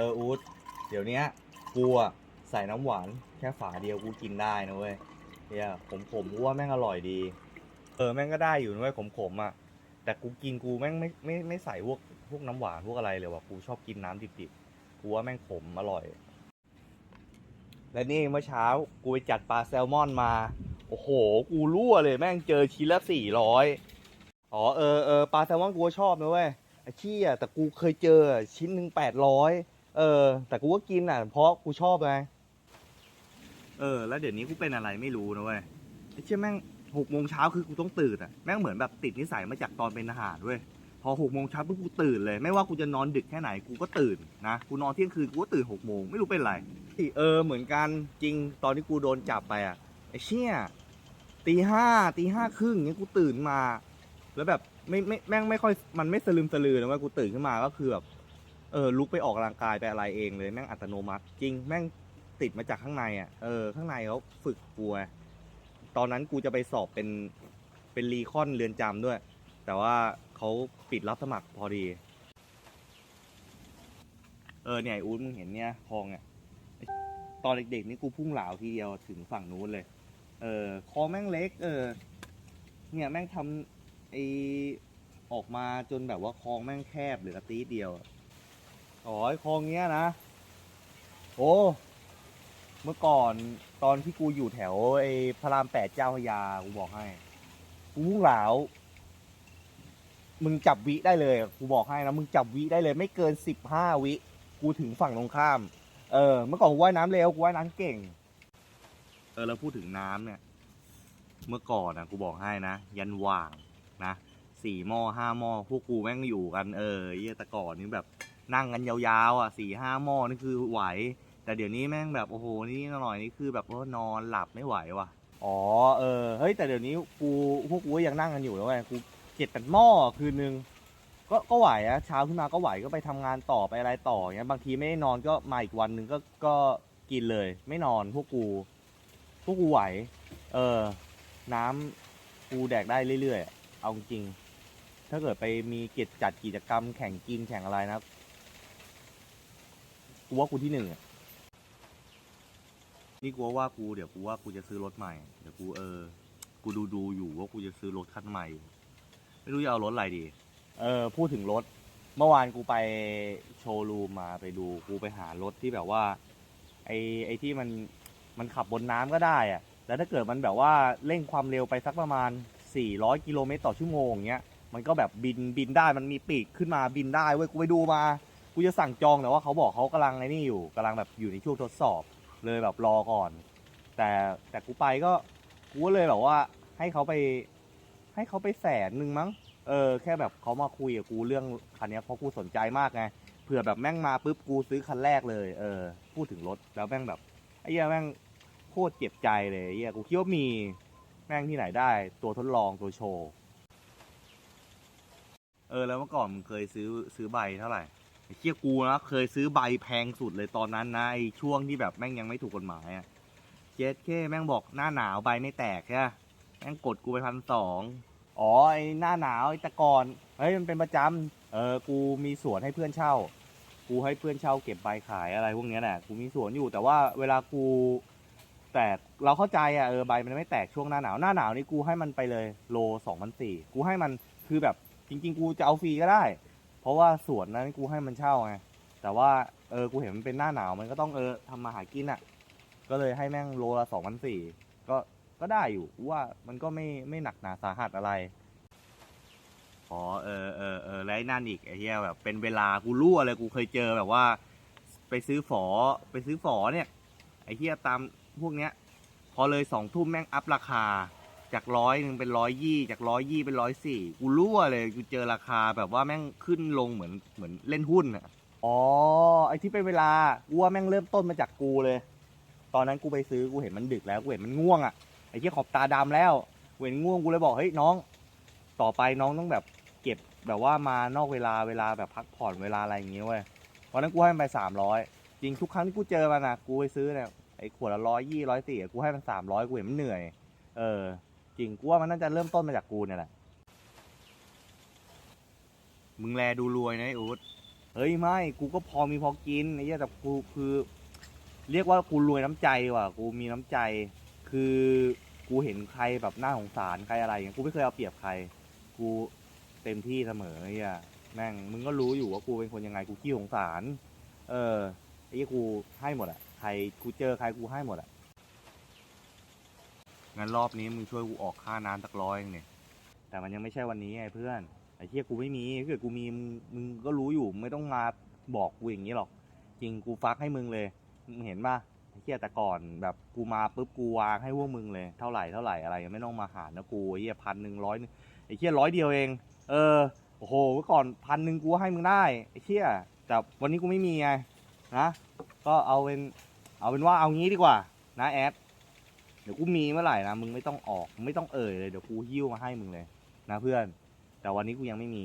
อออูดเดี๋ยวนี้กูอะใส่น้ำหวานแค่ฝาเดียวกูกินได้นะเว้ยเฮียผมผมกูว่าแม่งอร่อยดี เออแม่งก็ได้อยู่นะเว้ยขมขมๆอะแต่กูกินกูแม่งไม่ไม่ไม่ใส่พวกพวกน้ำหวานพวกอะไรเลยว่ะกูชอบกินน้ำดิบๆกูว่าแม่งขมอร่อย และนี่เมื่อเช้ากูไปจัดปลาแซลมอนมา โอ้โห กูรั่วเลยแม่งเจอชิ้นละสี่ร้อยอ๋อเออเออปลาแซลมอนกูก็ชอบนะเว้ยไอ้เชี่ยแต่กูเคยเจอชิ้นหนึ่งแปดร้อย เออ แต่กูก็กินอะ เพราะกูชอบไง เออ แล้วเดี๋ยวนี้กูเป็นอะไรไม่รู้นะเว้ยไอ้เชี่ยแม่งหกโมงเช้าคือกูต้องตื่นอะ แม่งเหมือนแบบติดนิสัยมาจากตอนเป็นทหารเว้ย พอหกโมงเช้าปุ๊บกูตื่นเลย ไม่ว่ากูจะนอนดึกแค่ไหนกูก็ตื่นนะ กูนอนเที่ยงคืนกูก็ตื่นหกโมงไม่รู้เป็นไร เออ เหมือนกันจริง ตอนที่กูโดนจับไปอะ ไอ้เชี่ยตีห้าตีห้าครึ่งเงี้ยกูตื่นมา แล้วแบบไม่ไม่แม่งไม่ค่อยมันไม่สลืมสลือนะเว่ากูตื่นขึ้นมาก็คือแบบ เออลุกไปออกกำลังกายไปอะไรเองเลยแม่งอัตโนมัติ จริงแม่งติดมาจากข้างในอะเออข้างในเขาฝึกกูไงตอนนั้นกูจะไปสอบเป็นเป็นรีคอนเรือนจำด้วย แต่ว่าเขาปิดรับสมัครพอดี เออเนี่ยไอ้อู๊ดมึงเห็นเนี่ยคลองเนี่ยไอ้ตอนเด็กๆนี่กูพุ่งเหลาทีเดียวถึงฝั่งนู้นเลย เออคลองแม่งเล็ก เออ เนี่ยแม่งทำไอออกมาจนแบบว่าคลองแม่งแคบเหลือกระตีดเดียวอะ อ๋อไอคลองเนี้ยนะ โอ้ เมื่อก่อนตอนที่กูอยู่แถวไอ้พระรามแปดเจ้าพระยากูบอกให้ กูพุ่งเหลามึงจับวิได้เลยกูบอกให้นะมึงจับวิได้เลยไม่เกินสิบห้าวิ กูถึงฝั่งตรงข้าม เออ เมื่อก่อนกูว่ายน้ำเร็วกูว่ายน้ำเก่ง เออแล้วพูดถึงน้ำเนี่ย เมื่อก่อนนะกูบอกให้นะ ยันว่างนะสี่หม้อห้าหม้อพวกกูแม่งอยู่กันเออเยี่ยแต่ก่อนนี่แบบ นั่งกันยาวๆอะสี่ห้าหม้อนี่คือไหว แต่เดี๋ยวนี้แม่งแบบโอ้โหนี่หน่อยนี่คือแบบว่านอนหลับไม่ไหวว่ะ อ๋อเออเฮ้ยแต่เดี๋ยวนี้กูพวกกูยังนั่งกันอยู่แล้วไงกูเจ็ดแปดหม้อคืนนึงก็ก็ไหวอะเช้าขึ้นมาก็ไหวก็ไปทำงานต่อไปอะไรต่ออย่างเงี้ยบางทีไม่ได้นอนก็มาอีกวันหนึ่งก็ก็กินเลย ไม่นอนพวกกูพวกกูไหว เออ น้ำกูแดกได้เรื่อยๆเอาจริงถ้าเกิดไปมีกิจจัดกิจกรรมแข่งกินแข่งอะไรนะ กูว่ากูที่หนึ่งอะนี่กูว่ากูเดี๋ยวกูว่ากูจะซื้อรถใหม่เดี๋ยวกูเออ กูดูดูอยู่ว่ากูจะซื้อรถคันใหม่ ไม่รู้จะเอารถอะไรดี เออ พูดถึงรถ เมื่อวานกูไปโชว์รูมมาไปดูกูไปหารถที่แบบว่า ไอไอที่มันมันขับบนน้ำก็ได้อะแล้วถ้าเกิดมันแบบว่าเร่งความเร็วไปสักประมาณ 400 กิโลเมตรต่อชั่วโมงอย่างเงี้ย มันก็แบบบินบินได้ มันมีปีกขึ้นมาบินได้เว้ย กูไปดูมา กูจะสั่งจองแต่ว่าเขาบอกเขากำลังไอ้นี่อยู่กำลังแบบอยู่ในช่วงทดสอบเลยแบบรอก่อน แต่แต่กูไปก็กูก็เลยแบบว่าให้เขาไป ให้เขาไปแสนหนึ่งมั้ง เออแค่แบบเขามาคุยกับกูเรื่องคันเนี้ยเพราะกูสนใจมากไงเผื่อแบบแม่งมาปุ๊บกูซื้อคันแรกเลย เออ พูดถึงรถแล้วแม่งแบบไอ้เหี้ยแม่งโคตรเจ็บใจเลยไอ้เหี้ยกูคิดว่ามีแม่งที่ไหนได้ ตัวทดลองตัวโชว์ เออแล้วเมื่อก่อนมึงเคยซื้อซื้อใบเท่าไหร่ เชี่ยกูนะเคยซื้อใบแพงสุดเลยตอนนั้นนะไอช่วงที่แบบแม่งยังไม่ถูกกฎหมายอะเจ็ดแค่แม่งบอกหน้าหนาวใบไม่แตกใช่ปะแม่งกดกูไปพันสองอ๋อไอหน้าหนาวไอตะกอนเฮ้ยมันเป็นประจำเออกูมีสวนให้เพื่อนเช่า กูให้เพื่อนเช่าเก็บใบขายอะไรพวกเนี้ยแหละกูมีสวนอยู่แต่ว่าเวลากู แตกเราเข้าใจอะเออใบมันไม่แตกช่วงหน้าหนาวหน้าหนาวนี่กูให้มันไปเลยโลสองพันสี่กูให้มันคือแบบจริง ๆ กูจะเอาฟรีก็ได้ ราะว่าสวนนั้นกูให้มันเช่าไงแต่ว่าเออกูเห็นมันเป็นหน้าหนาวมันก็ต้องเออทำมาหากินอะ ก็เลยให้แม่งโลละสองพันสี่ก็ก็ได้อยู่กูว่ามันก็ไม่ไม่หนักหนาสาหัสอะไรอ๋อเออเออเออแล้วไอ้นั่นอีกไอ้เหี้ยแบบเป็นเวลากูรู้อะไรกูเคยเจอแบบว่า ไปซื้อฝอไปซื้อฝอเนี่ยไอ้เหี้ยตามพวกเนี้ย พอเลยสองทุ่มแม่งอัพราคา จากร้อยหนึ่งเป็นร้อยยี่จากร้อยยี่เป็นร้อยสี่กูรู้เลยกูเจอราคาแบบว่าแม่งขึ้นลงเหมือนเหมือนเล่นหุ้นอะอ๋อไอที่เป็นเวลากูว่าแม่งเริ่มต้นมาจากกูเลย ตอนนั้นกูไปซื้อกูเห็นมันดึกแล้วกูเห็นมันง่วงอะไอ้ที่ขอบตาดำแล้วเห็นง่วงกูเลยบอกเฮ้ยน้อง ต่อไปน้องต้องแบบเก็บแบบว่ามานอกเวลาเวลาแบบพักผ่อนเวลาอะไรอย่างเงี้ยเว้ยวันนั้นกูให้มันไปสามร้อยจริงทุกครั้งที่กูเจอมันอะกูไปซื้อเนี่ยไอ้ขวดละร้อยยี่ร้อยสี่กูให้มันสามร้อยกูเห็นมันเหนื่อย เออ ริงกูว่ามันน่าจะเริ่มต้นมาจากกูเนี่ยแหละ มึงแลดูรวยนะไอ้อูดเฮ้ยไม่ กูก็พอมีพอกินไอ้เหี้ยแต่กูคือ เรียกว่ากูรวยน้ำใจว่ะ กูมีน้ำใจ คือกูเห็นใครแบบน่าสงสารใครอะไรอย่างเงี้ยกูไม่เคยเอาเปรียบใคร กูเต็มที่เสมอไอ้เหี้ยแม่งมึงก็รู้อยู่ว่ากูเป็นคนยังไงกูขี้สงสาร เออไอ้เหี้ยกูให้หมดอะใครกูเจอใครกูให้หมดอะ งั้นรอบนี้มึงช่วยกูออกค่าน้ำสักร้อยหนึ่งเนี่ยแต่มันยังไม่ใช่วันนี้ไงเพื่อนไอ้เหี้ยกูไม่มีถ้าเกิดกูมีมึงมึงก็รู้อยู่ไม่ต้องมาบอกกูอย่างนี้หรอก จริงกูฟักให้มึงเลยมึงเห็นป่ะไอ้เหี้ยแต่ก่อนแบบกูมาปุ๊บกูวางให้พวกมึงเลยเท่าไหร่เท่าไหร่อะไรไม่ต้องมาหารนะกูไอ้เหี้ยพันหนึ่งร้อยไอ้เหี้ยร้อยเดียวเอง เออโอ้โหเมื่อก่อนพันหนึ่งกูให้มึงได้ไอ้เหี้ยแต่วันนี้กูไม่มีไงนะก็เอาเป็นเอาเป็นว่าเอางี้ดีกว่านะแอด ดี๋ยวกูมีเมื่อไหร่นะมึงไม่ต้องออกไม่ต้องเอ่ยเลยเดี๋ยวกูหิ้วมาให้มึงเลย นะเพื่อน แต่วันนี้กูยังไม่มี